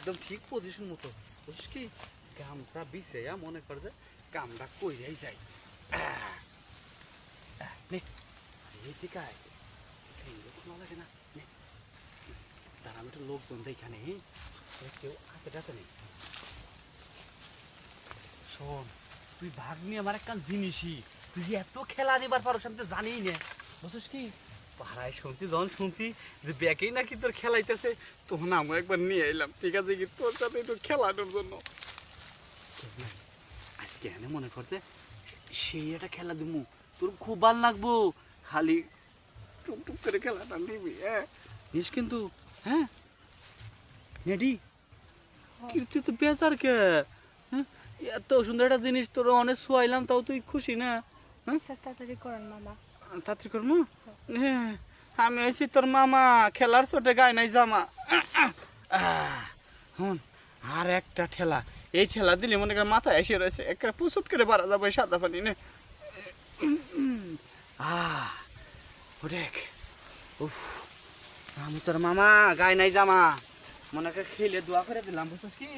একদম ঠিক পজিশন মতো। বুঝছিস কি? গামছা বিছে মনে কর যে কামটা কইরাই যাই নে সেই কোনো লাগে না। নে, দাঁড়া, আমি একটু লোকজন দেখানে কেউ আছে টাছে নেই শোন, তুই ভাগ নিয়ে আমার একটা জিনিসই। তুই যে এত খেলা দিবার পারো আমি তো জানিই না। বুঝছিস কি? পাড়ায় শুনছি, যখন শুনছি যে ব্যাকেই নাকি তোর খেলাইতেছে, তখন আমি একবার নিয়ে এলাম ঠিক আছে কি? তোর সাথে একটু খেলানোর জন্য। আজকে এনে মনে করছে সেই একটা খেলা দিমু তোর খুব ভালো লাগবো। খালি টুক টুক করে খেলাটা নিবি হ্যাঁ? নিস কিন্তু হ্যাঁ? নেডি কিন্তু তো বেজার কে? হ্যাঁ? এত সুন্দর একটা জিনিস তোর অনেক শোয়াইলাম, তাও তুই খুশি না? হ্যাঁ? তাড়াতাড়ি করেন, মামা। তাড়াতাড়ি করব হ্যাঁ আমি হয়েছি তোর মামা, খেলার চোটে গায়ে নাই জামা। হুন, আর একটা ঠেলা। এই ঠেলা দিলে মনে কর মাথায় এসে রয়েছে একটা পুসুত করে বাড়া যাব এই সাদা পানি, নে। ওরেক উফ, আমি তোর মামা, গায়ে নাই জামা। মনে কর খেলে দোয়া করে দিলাম, বুঝছিস কি?